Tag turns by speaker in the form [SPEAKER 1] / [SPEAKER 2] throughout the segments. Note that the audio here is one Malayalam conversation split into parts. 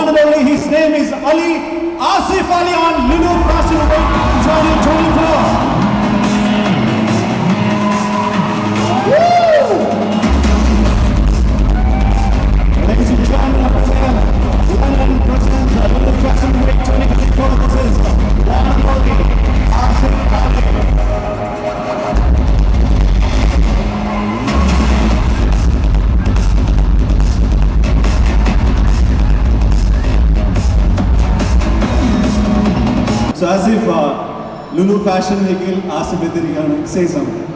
[SPEAKER 1] His name is Ali Asif Ali on Lulu Fashion Week 2024. Ladies and gentlemen, I present London presents the Fashion Week 2024. This is one and only Asif Ali. So as if uh, Lulu Fashion Weekil Asif എത്തിയിരിക്കുകയാണ് say something.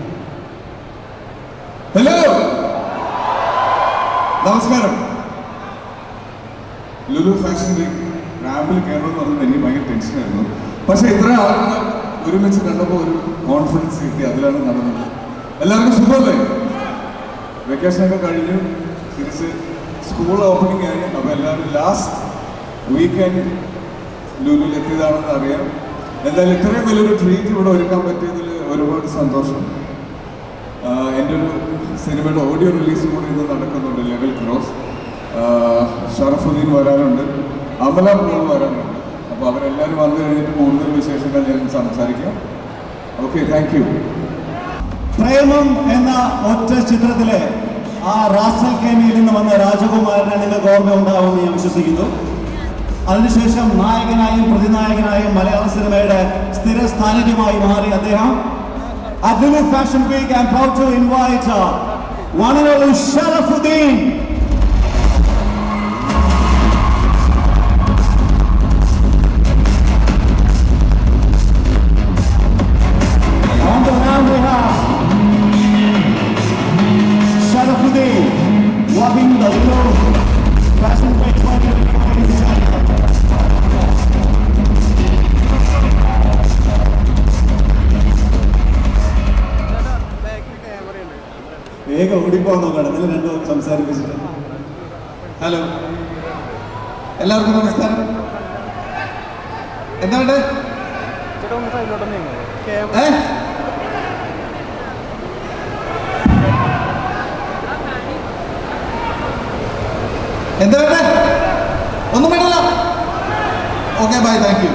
[SPEAKER 2] ഹലോ! നമസ്കാരം. ലുലു ഫാഷൻ വീക്ക് റാമ്പിൽ കയറണമെന്ന് പറഞ്ഞത് എനിക്ക് ഭയങ്കര ടെൻഷനായിരുന്നു പക്ഷേ ഇത്ര ആളുകൾ ഒരുമിച്ച് കണ്ടപ്പോൾ ഒരു കോൺഫിഡൻസ് കിട്ടി. അതിലാണ് നടന്നത്. എല്ലാവർക്കും സുഖമല്ലേ? വെക്കേഷനൊക്കെ കഴിഞ്ഞു. തിരിച്ച് സ്കൂൾ ഓപ്പണിംഗ് ആയി. അപ്പോൾ എല്ലാവരും ലാസ്റ്റ് വീക്കെൻഡ് ലുലുവിൽ എത്തിയതാണെന്ന് അറിയാം. എന്തായാലും ഇത്രയും വലിയൊരു ട്രീറ്റ് ഇവിടെ ഒരുക്കാൻ പറ്റിയതിൽ ഒരുപാട് സന്തോഷം. എന്റെ ഒരു സിനിമയുടെ ഓഡിയോ റിലീസ് കൂടി ഇന്ന് നടക്കുന്നുണ്ട് ലെവൽ ക്രോസ്. ഷറഫുദ്ദീൻ വരാനുണ്ട് അമല പോൾ വരാനുണ്ട്. അപ്പോൾ അവരെല്ലാവരും വന്നു കഴിഞ്ഞിട്ട് കൂടുതൽ വിശേഷങ്ങൾ ഞാൻ സംസാരിക്കാം. ഓക്കെ താങ്ക് യു
[SPEAKER 1] പ്രേമം എന്ന ഒറ്റ ചിത്രത്തിലെ ആ റാസൽ കേമിയിൽ നിന്ന് വന്ന രാജകുമാരനെ നിങ്ങൾക്ക് ഓർമ്മ ഉണ്ടാവുമെന്ന് ഞാൻ വിശ്വസിക്കുന്നു. അതിനുശേഷം നായകനായും പ്രതിനായകനായും മലയാള സിനിമയുടെ സ്ഥിര സ്ഥാനികമായി മാറി അദ്ദേഹം. Abdul fashion week and proud to
[SPEAKER 3] invite one Sharafuddin എന്താ വേണ്ടേ? ഒന്നും വേണ്ടല്ല. Okay bye thank you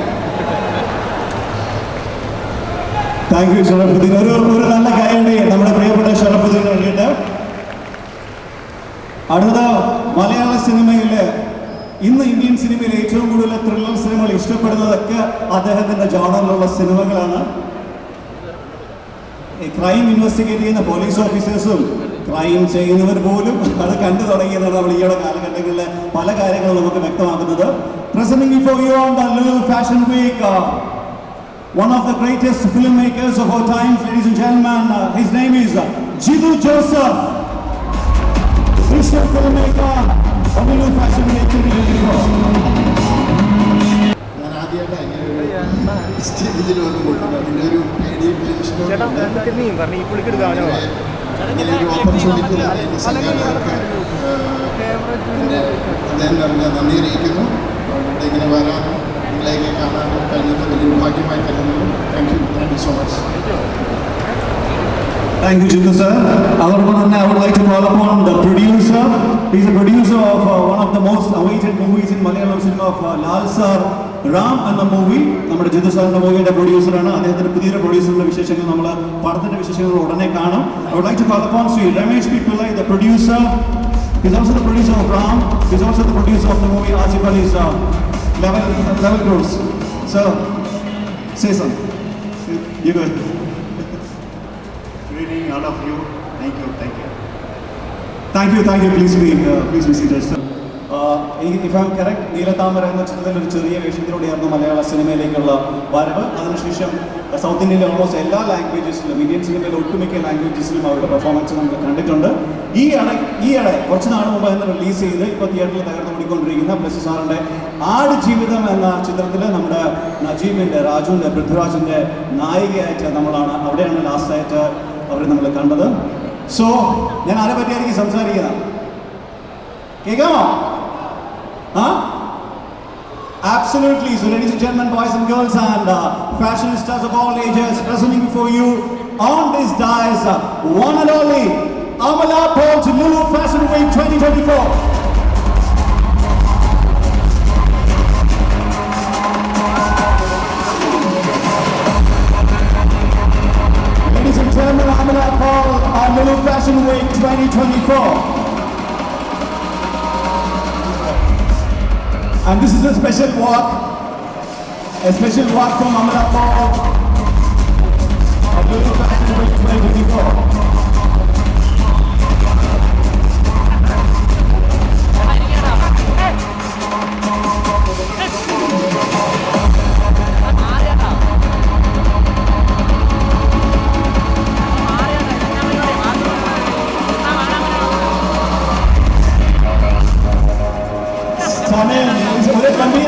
[SPEAKER 1] thank you Sharafuddin. ഒരു ഒരു നല്ല കാര്യമുണ്ട്. നമ്മുടെ പ്രിയപ്പെട്ട ഷറഫുദ്ദീൻ വേണ്ടിയിട്ട് അടുത്ത മലയാള സിനിമയിൽ ഇന്ന് ഇന്ത്യൻ സിനിമയിൽ ഏറ്റവും കൂടുതൽ ത്രില്ലർ സിനിമകൾ ഇഷ്ടപ്പെടുന്നതൊക്കെ അദ്ദേഹത്തിന്റെ ജോണറിലുള്ള സിനിമകളാണ്. ക്രൈം ഇൻവെസ്റ്റിഗേറ്റ് ചെയ്യുന്ന പോലീസ് ഓഫീസേഴ്സും ക്രൈം ചെയ്യുന്നവർ പോലും അത് കണ്ടു തുടങ്ങിയതാണ് നമ്മൾ ഈയിടെ കാലഘട്ടങ്ങളിലെ പല കാര്യങ്ങളും നമുക്ക് വ്യക്തമാക്കുന്നത് presenting for you on the Lulu fashion week one of the greatest filmmakers of our times, ladies and gentlemen. Uh, his name is uh, Joseph Joseph, visual filmmaker new fashion week 2024.
[SPEAKER 4] ഞാൻ ആദ്യമായിട്ട് അങ്ങനെ സ്റ്റേജിൽ വന്നിട്ടുണ്ട് അതിന്റെ ഒരു പേടിയും ടെൻഷനും
[SPEAKER 5] ചേട്ടാ
[SPEAKER 4] ഉണ്ട്.
[SPEAKER 5] എന്നിട്ട് നീ പറഞ്ഞു ഈ പുള്ളിക്ക് എടുക്കാനോ
[SPEAKER 4] ഓപ്പർച്യൂണിറ്റി അദ്ദേഹം പറഞ്ഞ നന്ദി അറിയിക്കുന്നു ഇങ്ങനെ വരാനും നിങ്ങളെയൊക്കെ കാണാനും കഴിഞ്ഞത് വലിയൊരു ഭാഗ്യമായി കരുതുന്നു. Thank you thank you so much
[SPEAKER 1] Thank you, Jidu sir. One, I would like to call upon the producer. He's a producer of uh, one of the most awaited movies in Malayalam cinema of uh, Lal Sir Ram എന്ന മൂവി നമ്മുടെ ജിതു സാറിന്റെ മൂവിയുടെ പ്രൊഡ്യൂസറാണ് അദ്ദേഹത്തിന്റെ പുതിയൊരു പ്രൊഡ്യൂസറിന്റെ വിശേഷങ്ങൾ നമ്മൾ പടത്തിന്റെ വിശേഷങ്ങൾ ഉടനെ കാണും. I would like to call upon Shri Ramesh P Pillai the producer. He's also the producer of Ram. He's also the producer of the movie Asif Ali's uh, Level Level Gross. So, say something. You go. ahead. Greeting all of you. Thank you, thank you. Thank you, thank you. Please be, uh, please be seated. sir. If I'm correct, Neelathamara എന്ന ചിത്രത്തിൽ ഒരു ചെറിയ വേഷത്തിലൂടെയായിരുന്നു മലയാള സിനിമയിലേക്കുള്ള വരവ്. അതിനുശേഷം സൗത്ത് ഇന്ത്യയിലെ ഓൾമോസ്റ്റ് എല്ലാ ലാംഗ്വേജസിലും ഇന്ത്യൻ സിനിമയിലെ ഒട്ടുമിക്ക ലാംഗ്വേജസിലും അവരുടെ പെർഫോമൻസ് നമ്മൾ കണ്ടിട്ടുണ്ട്. ഈ ഇട ഈ ഇട കുറച്ച് നാൾ മുമ്പ് തന്നെ റിലീസ് ചെയ്ത് ഇപ്പോൾ തിയേറ്ററിൽ തകർന്നു ഓടിക്കൊണ്ടിരിക്കുന്ന പ്ലസ് സാറിന്റെ ആട് ജീവിതം എന്ന ചിത്രത്തിൽ നമ്മുടെ നജീബിന്റെ രാജുവിന്റെ പൃഥ്വിരാജിന്റെ നായികയായിട്ട് നമ്മളാണ് അവിടെയാണ് ലാസ്റ്റ് ആയിട്ട് അവരെ നമ്മൾ കണ്ടത്. സോ ഞാൻ ആരെ പറ്റിയായിരിക്കും സംസാരിക്കുന്നത്? കേൾക്കാമോ? Huh? Absolutely. So ladies and gentlemen, boys and girls and uh, fashionistas of all ages presenting for you on this dais, uh, one and only Amala Paul to Lulu Fashion Week 2024. Ladies and gentlemen, Amala Paul uh, on Lulu Fashion Week 2024. This is a special walk, a special walk from Amala Paul. A beautiful festival 2024.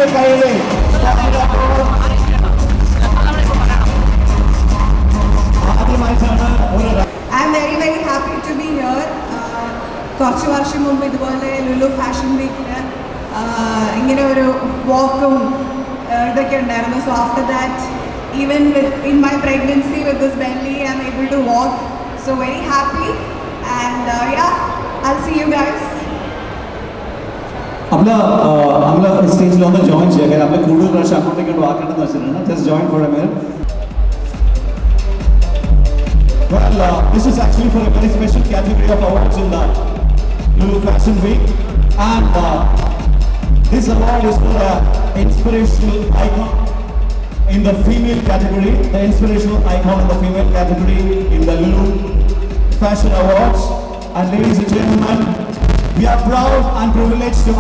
[SPEAKER 1] ഗംഭീര ആദ്യമായിട്ടാണ്
[SPEAKER 5] I'm very very happy to be here കുറച്ച് വർഷം മുമ്പ് ഇതുപോലെ ലുലു ഫാഷൻ വീക്കിന് ഇങ്ങനെ ഒരു വാക്കും ഇതൊക്കെ ഉണ്ടായിരുന്നു. So after that even with in my pregnancy with this belly I'm able to walk so very happy and yeah I see you
[SPEAKER 1] guys നമ്മൾ സ്റ്റേജിൽ ഒന്ന് ജോയിൻ ചെയ്യാം കാര്യം നമ്മൾ കൂടുതൽ പ്രാവശ്യം അങ്ങോട്ടേക്ക് ഇങ്ങോട്ട് വാക്കേണ്ടെന്ന് വെച്ചിട്ടാണ് just join for a minute Well, uh, this is actually for a very special category of awards in the Lulu Fashion Week. And uh, this award is for an inspirational icon in the female category, the inspirational icon in the female category in the Lulu Fashion Awards. And ladies and gentlemen, we are proud and privileged to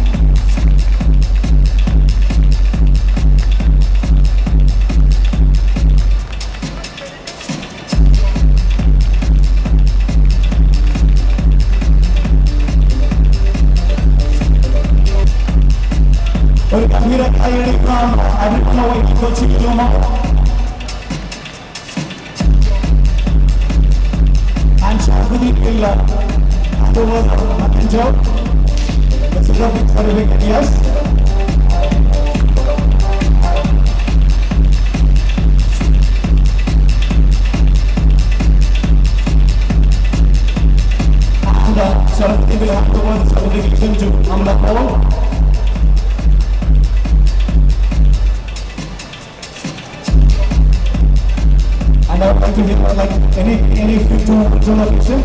[SPEAKER 1] on occasion.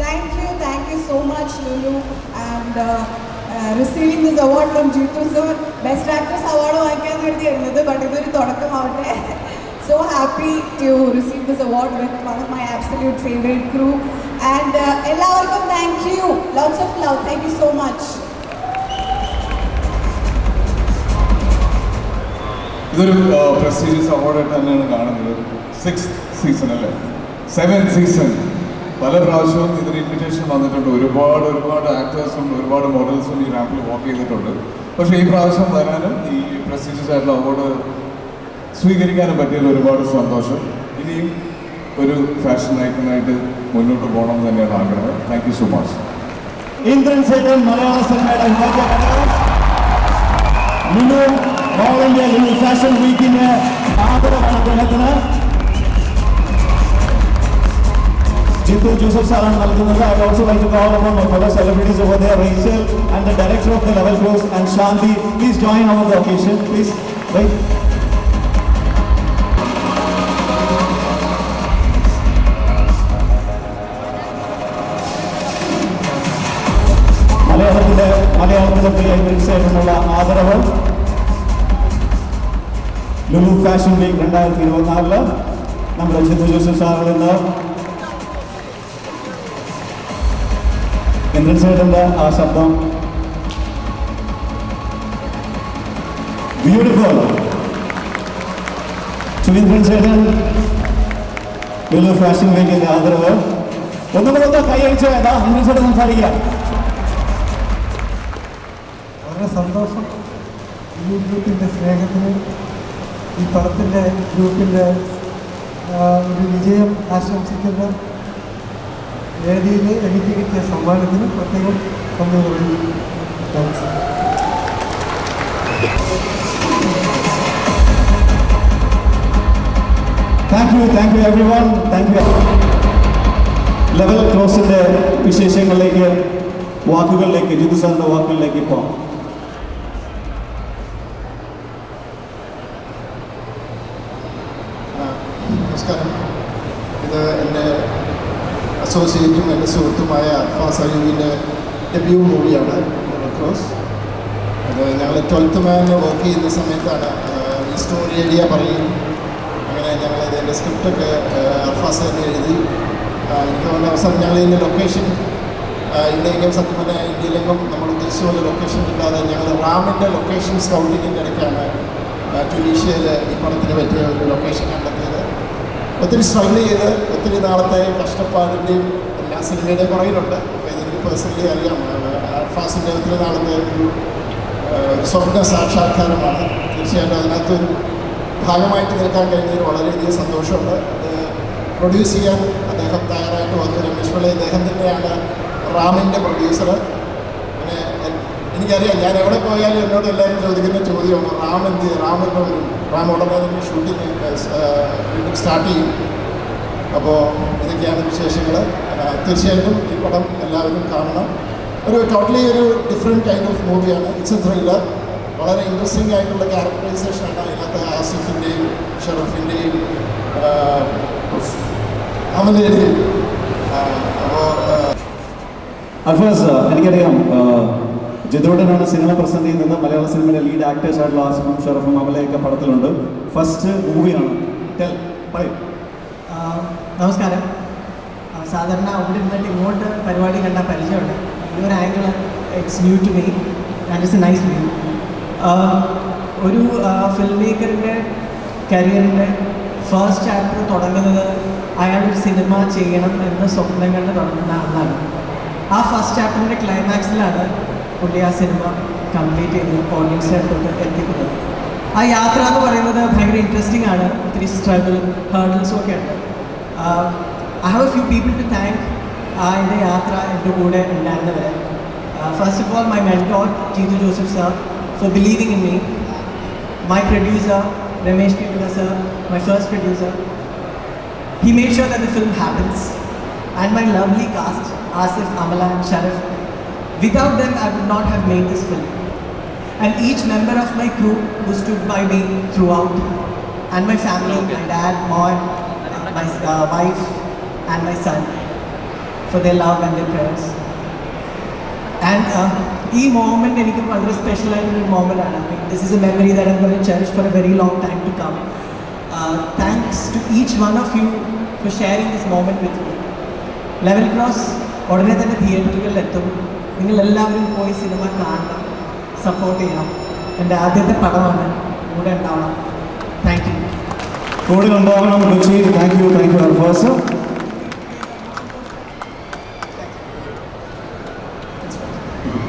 [SPEAKER 5] Thank you, thank you so much, Lulu, and uh, uh, receiving this award from Jitu sir. Best Actress Award വാങ്ങിക്കാൻ വേണ്ടിയായിരുന്നത് ബട്ട് ഇതൊരു തുടക്കമാവട്ടെ. So happy to receive this award with one of my absolute favourite crew and എല്ലാവർക്കും thank you lots of love thank you so much
[SPEAKER 2] ഇതൊരു പ്രസ്റ്റീജിയസ് അവാർഡായിട്ട് തന്നെയാണ് കാണുന്നത്. സിക്സ് സീസൺ അല്ലേ? സെവൻ സീസൺ പല പ്രാവശ്യവും ഇതിന് ഇൻവിറ്റേഷൻ വന്നിട്ടുണ്ട്. ഒരുപാട് ഒരുപാട് ആക്ടേഴ്സും ഒരുപാട് മോഡൽസും ഈ റാമ്പിൽ വോക്ക് ചെയ്തിട്ടുണ്ട്. പക്ഷേ ഈ പ്രാവശ്യം വരാനും ഈ പ്രസ്റ്റീജിയസ് ആയിട്ടുള്ള അവാർഡ് സ്വീകരിക്കാനും പറ്റിയതിൽ ഒരുപാട് സന്തോഷം. ഇനിയും ഒരു ഫാഷൻ ഐക്കണായിട്ട് മുന്നോട്ട് പോകണം എന്ന് തന്നെയാണ് ആഗ്രഹം. Thank you so much
[SPEAKER 1] Indran Sethan മലയാള സിനിമയുടെ ഫാഷൻ വീക്കിന്റെ ആദരവാണ് അദ്ദേഹത്തിന്. ജിത്തു ജോസഫ് സാറാണ് നൽകുന്നത്. I also like to call upon my fellow celebrities Rachel and the director of the Level Cross and Shanthi please join our the occasion please മലയാളത്തിലെ മലയാളത്തിന്റെ പ്രിയ ഇൻവെൻസേഷനുള്ള ആദരവ് ലുലു ഫാഷൻ വീക്ക് രണ്ടായിരത്തി ഇരുപത്തിനാലിൽ നമ്മുടെ ജിത്തു ജോസഫ് സാറിൽ നിന്ന് ചേട്ടന്റെ ആ ശബ്ദം? ബ്യൂട്ടിഫുൾ സുരേന്ദ്രൻ ചേട്ടൻ ലുലു ഫാഷൻ വീക്കിന്റെ ആദരവ്. ഒന്നും കൂടെ കൈയടിച്ച് ഏതാ സംസാരിക്കാം
[SPEAKER 6] വളരെ സന്തോഷം. ഈ ഗ്രൂപ്പിന്റെ സ്നേഹത്തിന് ഈ പടത്തിന്റെ ഗ്രൂപ്പിന്റെ ഒരു വിജയം ആശംസിക്കുന്ന വേദിയിൽ എനിക്ക് കിട്ടിയ സമ്മാനത്തിന് പ്രത്യേകം നന്ദി പറയുന്നു
[SPEAKER 1] thanks thank you thank you everyone thank you Level ക്രോസിന്റെ വിശേഷങ്ങളിലേക്ക് വാക്കുകളിലേക്ക് ജിതു സാറിന്റെ വാക്കുകളിലേക്ക് പോകാം
[SPEAKER 4] ആ, നമസ്കാരം ഇത് എന്റെ അസോസിയേറ്റും എന്റെ സുഹൃത്തുമായ അൽഫാസ് അയ്യൂബിന്റെ ഡെബ്യൂ മൂവിയാണ് ക്രോസ് അത് ഞങ്ങൾ ട്വൽത്ത് മാനിൽ വർക്ക് ചെയ്യുന്ന സമയത്താണ് ഈ സ്റ്റോറി ഐഡിയ പറയും. അങ്ങനെ ഞങ്ങൾ ഇതിന്റെ സ്ക്രിപ്റ്റൊക്കെ അർഫാസ് തന്നെ എഴുതി. എനിക്ക് തോന്നുന്ന അവസരം ഞങ്ങൾ ഇതിന്റെ ലൊക്കേഷൻ ഇന്ത്യയിലേക്കും സത്യം പറഞ്ഞാൽ ഇന്ത്യയിലെങ്കും നമ്മൾ ഉദ്ദേശിച്ച പോലെ ലൊക്കേഷൻ കിട്ടാതെ ഞങ്ങൾ റാമിന്റെ ലൊക്കേഷൻ സ്കൗണ്ടിങ്ങിന്റെ ഇടയ്ക്കാണ് ട്യൂണീഷ്യയിൽ ഈ പടത്തിന് പറ്റിയ ഒരു ലൊക്കേഷൻ കണ്ടെത്തിയത്. ഒത്തിരി സ്ട്രഗിൾ ചെയ്ത് ഒത്തിരി നാളത്തെ കഷ്ടപ്പാടിന്റെയും എല്ലാ സിനിമയുടെയും പുറകിലുണ്ട്. അപ്പോൾ ഇതെനിക്ക് പേഴ്സണലി അറിയാം. ആൽഫാസിന്റെ ഒത്തിരി നാളത്തെ ഒരു സ്വപ്ന സാക്ഷാത്കാരമാണ്. തീർച്ചയായിട്ടും അതിനകത്തൊരു ഭാഗമായിട്ട് നിൽക്കാൻ കഴിഞ്ഞതിൽ വളരെയധികം സന്തോഷമുണ്ട്. അത് പ്രൊഡ്യൂസ് ചെയ്യാൻ അദ്ദേഹം തയ്യാറായിട്ട് വന്നു. രമേശ് പിള്ളി അദ്ദേഹം തന്നെയാണ് റാമിന്റെ പ്രൊഡ്യൂസർ എനിക്കറിയാം ഞാൻ എവിടെ പോയാലും എന്നോട് എല്ലാവരും ചോദിക്കുന്ന ചോദ്യമാണ് റാം എന്ത് ചെയ്യും? റാം എന്ന് വരും? റാം ഉടനെ തന്നെ ഷൂട്ടിങ് വീണ്ടും സ്റ്റാർട്ട് ചെയ്യും. അപ്പോൾ ഇതൊക്കെയാണ് വിശേഷങ്ങൾ. തീർച്ചയായിട്ടും ഈ പടം എല്ലാവരും കാണണം. ഒരു ടോട്ടലി ഒരു ഡിഫറെന്റ് കൈൻഡ് ഓഫ് മൂവിയാണ് ഇറ്റ്സ് എ ത്രില്ലർ വളരെ ഇൻട്രസ്റ്റിംഗ് ആയിട്ടുള്ള ക്യാരക്ടറൈസേഷനാണ് അതിനകത്ത് ആസിഫിന്റെയും ഷറഫിന്റെയും അമലിന്റെയും അപ്പോൾ
[SPEAKER 1] അൽഫാസ് എനിക്കറിയാം ജിതോടനാണ് സിനിമ പ്രസന്റ് ചെയ്യുന്നത് മലയാള സിനിമയിലെ ലീഡ് ആക്ടേഴ്സ് ആയിട്ടുള്ള ആസിഫും ഷറഫും അമലയൊക്കെ പടത്തിലുണ്ട്. ഫസ്റ്റ് മൂവിയാണ്
[SPEAKER 7] നമസ്കാരം. സാധാരണ അവിടെ ഇരുന്നിട്ട് ഇങ്ങോട്ട് പരിപാടി കണ്ട പരിചയമുണ്ട്. ഇതൊരു angle it's new to me and it's nice view ഒരു ഫിലിം മേക്കറിന്റെ കരിയറിന്റെ ഫസ്റ്റ് ചാപ്റ്റർ തുടങ്ങുന്നത് അയാൾ ഒരു സിനിമ ചെയ്യണം എന്ന സ്വപ്നം കണ്ട് തുടങ്ങുന്ന ആളാണ്. ആ ഫസ്റ്റ് ചാപ്റ്ററിന്റെ ക്ലൈമാക്സിലാണ് പുള്ളി ആ സിനിമ കംപ്ലീറ്റ് ചെയ്ത് ഓഡിയൻസിനെ തൊട്ട് എത്തിക്കുന്നത് ആ യാത്ര എന്ന് പറയുന്നത് ഭയങ്കര ഇൻട്രസ്റ്റിംഗ് ആണ്. ഒത്തിരി സ്ട്രഗിൾ ഹേർഡിൽസും ഒക്കെ ഉണ്ട്. I have a few people to thank ആ എന്റെ യാത്ര എന്റെ കൂടെ ഉണ്ടായിരുന്നവരെ. First of all my mentor Jeethu Joseph sir for believing in me my producer, Ramesh Pivula sir, my first producer, he made sure that the film happens. And my lovely cast, Asif, Amala and Sharif, without them I would not have made this film. And each member of my crew who stood by me throughout, and my family, my dad, mom, my uh, wife, and my son, for their love and their prayers. And ഈ മോമെന്റ് എനിക്ക് വളരെ സ്പെഷ്യൽ ആയിട്ടുള്ള മോമെന്റ് ആണ് this is a memory that I'm going cherish for a very long time to come thanks to each one of you for sharing this moment with me level cross ഉടനെ തന്നെ തിയേറ്ററുകളിൽ എത്തും നിങ്ങൾ എല്ലാവരും പോയി സിനിമ കാണണം സപ്പോർട്ട് ചെയ്യണം. എന്റെ ആദ്യത്തെ പടമാണ് കൂടെ ഉണ്ടാവണം. താങ്ക് യു
[SPEAKER 1] കൂടെ ഉണ്ടാവണം Kochi. Thank you thank you Alfaz.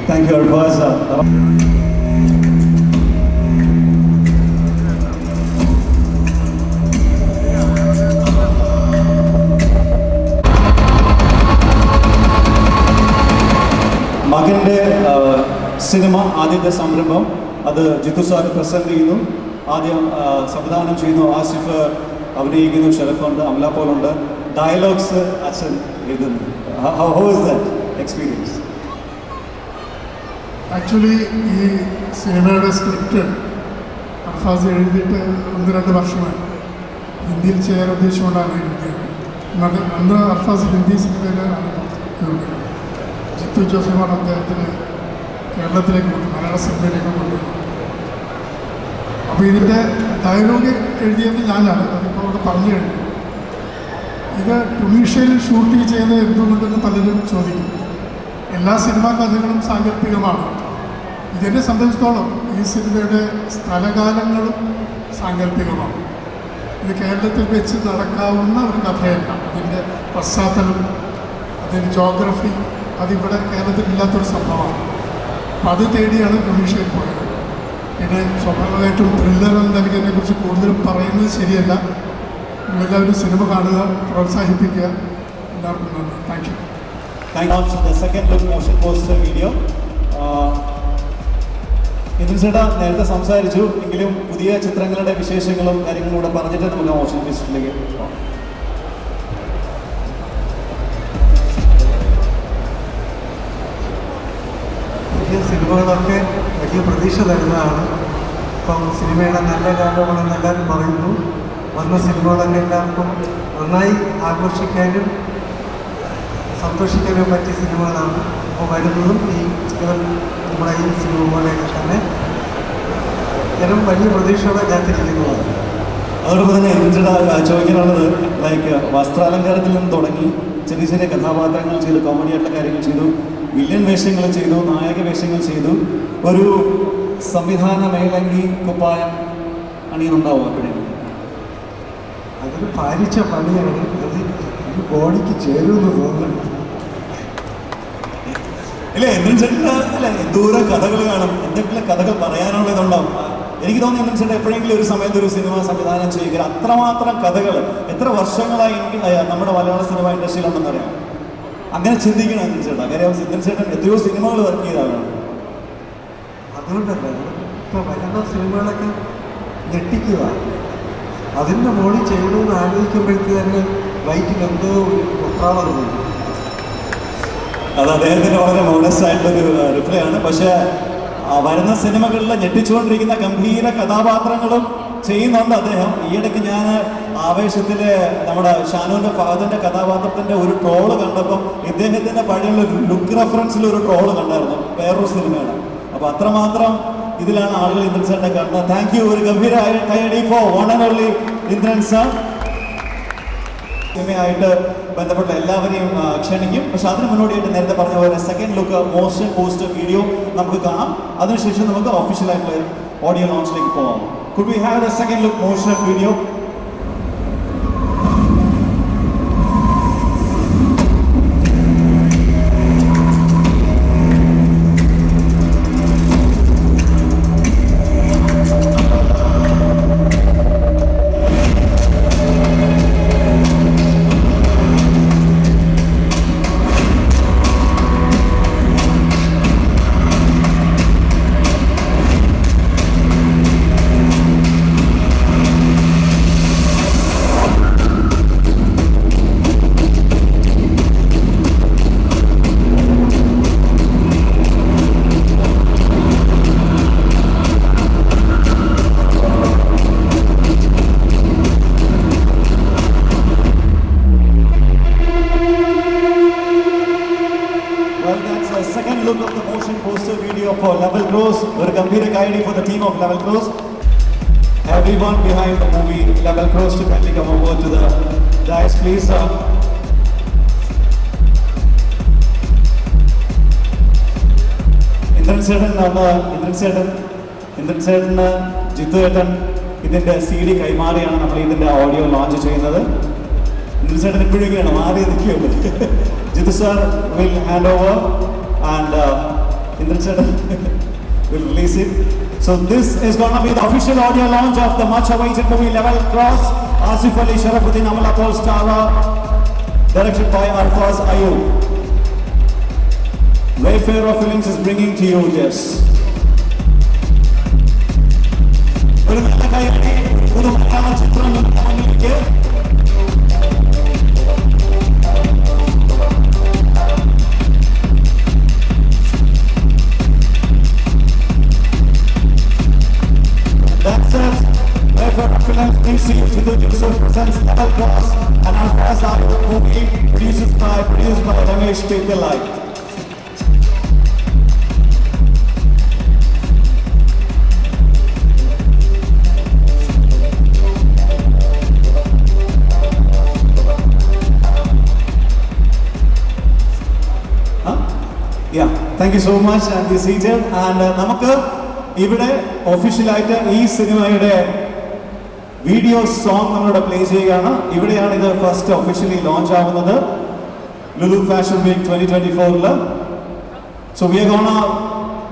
[SPEAKER 1] Thank you Alfaz. Cinema ആദ്യത്തെ സംരംഭം അത് ജിത്തു സാർ പ്രസന്റ് ചെയ്യുന്നു. ആദ്യം സംവിധാനം ചെയ്യുന്നു ആസിഫ് അഭിനയിക്കുന്നു ഷെറഫുണ്ട് അമല പോലുണ്ട്. ഡയലോഗ്സ് അച്ഛൻ എഴുതുന്നു എക്സ്പീരിയൻസ്
[SPEAKER 8] ആക്ച്വലി ഈ സിനിമയുടെ സ്ക്രിപ്റ്റ് അർഫാസ് എഴുതിയിട്ട് ഒന്ന് രണ്ട് വർഷമായി. ഹിന്ദിയിൽ ചെയ്യാൻ ഉദ്ദേശിച്ചുകൊണ്ടാണ് എഴുതിയത്. അന്നത് അന്ന് അർഫാസ് ഹിന്ദി സിനിമയിലാണ് ജിത്തു ജോസഫാണ് അദ്ദേഹത്തിന് കേരളത്തിലേക്ക് കൊണ്ട് മലയാള സിനിമയിലേക്ക് കൊണ്ടുവന്നു. അപ്പോൾ ഇതിന്റെ ഡയലോഗ് എഴുതിയത് ഞാനാണ് അതിപ്പോൾ അവിടെ പറഞ്ഞു കഴിഞ്ഞു. ഇത് ടുണീഷ്യയിൽ ഷൂട്ട് ചെയ്യുന്നത് എന്തുകൊണ്ടെന്ന് പലരും ചോദിക്കും. എല്ലാ സിനിമാ കഥകളും സാങ്കല്പികമാണ്. ഇതിനെ സംബന്ധിച്ചിടത്തോളം ഈ സിനിമയുടെ സ്ഥലകാലങ്ങളും സാങ്കല്പികമാണ്. ഇത് കേരളത്തിൽ വെച്ച് നടക്കാവുന്ന ഒരു കഥയല്ല. അതിന്റെ പശ്ചാത്തലം അതിന്റെ ജോഗ്രഫി അതിവിടെ കേരളത്തിൽ ഇല്ലാത്തൊരു സംഭവമാണ്. അത് തേടിയാണ് ടുണീഷ്യയിൽ പോയത്. പിന്നെ സ്വാഭാവികമായിട്ടും ത്രില്ലർ എന്ന അതിനെക്കുറിച്ച് കൂടുതലും പറയുന്നത് ശരിയല്ല. നിങ്ങളെല്ലാവരും സിനിമ കാണുക പ്രോത്സാഹിപ്പിക്കുക. എല്ലാവർക്കും നന്ദി.
[SPEAKER 1] Thank you thank you second motion poster video Indran ചേട്ടാ നേരത്തെ സംസാരിച്ചു. എങ്കിലും പുതിയ ചിത്രങ്ങളുടെ വിശേഷങ്ങളും കാര്യങ്ങളും കൂടെ പറഞ്ഞിട്ട് നമുക്ക് മോഷൻ പോസ്റ്ററിലേക്ക് പോകാം.
[SPEAKER 6] സിനിമകളൊക്കെ വലിയ പ്രതീക്ഷ തരുന്നതാണ്. ഇപ്പം സിനിമയുടെ നല്ല കാലമാണെന്ന് എല്ലാവരും പറയുന്നു. വന്ന സിനിമകളൊക്കെ എല്ലാവർക്കും നന്നായി ആഘോഷിക്കാനും സന്തോഷിക്കാനും പറ്റിയ സിനിമകളാണ് അപ്പോൾ വരുന്നതും ഈ നമ്മുടെ ഈ സിനിമ പോലെയൊക്കെ തന്നെ ജനം വലിയ പ്രതീക്ഷയോടെ കാത്തിരിക്കുന്നതാണ്.
[SPEAKER 1] അതോടൊപ്പം തന്നെ എൻജിയുടെ ചോദിക്കാനുള്ളത് ലൈക്ക് വസ്ത്രാലങ്കാരത്തിൽ നിന്ന് തുടങ്ങി ചെറിയ ചെറിയ കഥാപാത്രങ്ങൾ ചെയ്തു കോമഡി ആയിട്ടുള്ള കാര്യങ്ങൾ ചെയ്തു വില്ലൻ വേഷങ്ങൾ ചെയ്തു നായക വേഷങ്ങൾ ചെയ്തു ഒരു സംവിധാന മേലങ്കി കുപ്പായം അണിയുന്നുണ്ടാവും അപ്പോഴേ
[SPEAKER 6] അതൊരു പാലിച്ച പണിയാണ്. അത് ഈ ബോഡിക്ക് ചേരുമെന്ന് തോന്നുന്നു.
[SPEAKER 1] ഇല്ല എന്തും ചേട്ടന് അല്ല ദൂരം കഥകൾ കാണും. എന്തെങ്കിലും കഥകൾ പറയാനുള്ളതുണ്ടാവും. എനിക്ക് തോന്നുന്നു എന്താ വെച്ചാൽ എപ്പോഴെങ്കിലും ഒരു സമയത്ത് ഒരു സിനിമ സംവിധാനം ചെയ്യുക. അത്രമാത്രം കഥകൾ എത്ര വർഷങ്ങളായി നമ്മുടെ മലയാള സിനിമ ഇൻഡസ്ട്രിയിലുണ്ടെന്ന് അറിയാം. അങ്ങനെ ചിന്തിക്കണം എന്തിനും ചേട്ടാ. കാര്യം സിദ്ധൻ ചേട്ടൻ എത്രയോ സിനിമകൾ വർക്ക് ചെയ്താണ്
[SPEAKER 6] അതുകൊണ്ടല്ല ഇപ്പോൾ വരുന്ന സിനിമകളൊക്കെ ഞെട്ടിക്കുക. അതിന്റെ മുകളിൽ ചെയ്യണമെന്ന് ആലോചിക്കുമ്പോഴത്തേക്ക് തന്നെ വൈറ്റിൽ എന്തോ ഒരു
[SPEAKER 1] അത് അദ്ദേഹത്തിന്റെ വളരെ മോഡസ്റ്റ് ആയിട്ടുള്ളൊരു റിപ്ലൈ ആണ്. പക്ഷേ വരുന്ന സിനിമകളിൽ ഞെട്ടിച്ചുകൊണ്ടിരിക്കുന്ന ഗംഭീര കഥാപാത്രങ്ങളും ചെയ്യുന്നുണ്ട് അദ്ദേഹം. ഈയിടയ്ക്ക് ഞാൻ ആവേശത്തിലെ നമ്മുടെ ഷാനുവിന്റെ ഫാദറിന്റെ കഥാപാത്രത്തിന്റെ ഒരു ട്രോൾ കണ്ടപ്പോൾ ഇദ്ദേഹത്തിന്റെ പഴയുള്ള ലുക്ക് റെഫറൻസിൽ ഒരു ട്രോൾ കണ്ടായിരുന്നു വേറൊരു സിനിമയാണ് അപ്പൊ അത്രമാത്രം ഇതിലാണ് ആളുകൾ ഇന്ദ്രൻ സാറിനെ കാണുന്നത്. താങ്ക് യു ഒരു ഗംഭീര കൈയടി ഫോർ ഓൺലി ഇന്ദ്രൻ സാർ. സിനിമയായിട്ട് ബന്ധപ്പെട്ട എല്ലാവരെയും ക്ഷണിക്കും. പക്ഷെ അതിന് മുന്നോടിയായിട്ട് നേരത്തെ പറഞ്ഞ പോലെ second look most post video നമുക്ക് കാണാം. അതിനുശേഷം നമുക്ക് ഒഫീഷ്യൽ ആയിട്ടുള്ള ഓഡിയോ ലോഞ്ചിലേക്ക് പോകാം could we have a second look motion video movie to kindly come over to the dais, please. Sir. Indran ചേട്ടൻ നമ്മൾ ഇന്ദ്രൻ ചേട്ടൻ ഇന്ദ്രൻ ചേട്ടന് ജിത്തു ചേട്ടൻ ഇതിന്റെ സി ഡി കൈമാറിയാണ് നമ്മൾ ഇതിന്റെ ഓഡിയോ ലോഞ്ച് ചെയ്യുന്നത് ഇന്ദ്രൻ ചേട്ടൻ ഇപ്പോഴൊക്കെയാണ് മാറി നിൽക്കുകയുള്ളൂ Jithu sir will hand over and Indran ചേട്ടൻ will release it. So this is going to be the official audio launch of the much awaited movie Level Cross. Asif Ali Sharafuddin Amal Atul Stara, directed by Arfaz Ayub. Wayfarer Films is bringing to you this. ഒരു നല്ല കൈയടി ഒരു മലയാള ചിത്രം നമ്മുടെ It. opulence, Films see to the Joseph sense Level Cross and our first art movie Jesus by produced by Ramesh P. Pillai. Yeah thank you so much and be seated and നമുക്ക് ഇവിടെ ഒഫീഷ്യലായിട്ട് ഈ സിനിമയുടെ വീഡിയോ സോങ് നമ്മളിവിടെ പ്ലേ ചെയ്യുകയാണ് ഇവിടെയാണ് ഇത് ഫസ്റ്റ് ഒഫീഷ്യലി ലോഞ്ച് ആവുന്നത് Lulu fashion week twenty twenty ഫോറിൽ so we are gonna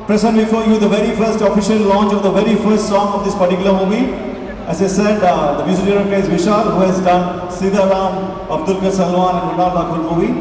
[SPEAKER 1] present before you the very first official launch of the very first song of this particular movie. As I said, uh, the music director is Vishal, who has done Sida Ram, Abdul Salwan, and Ronald Akur movie.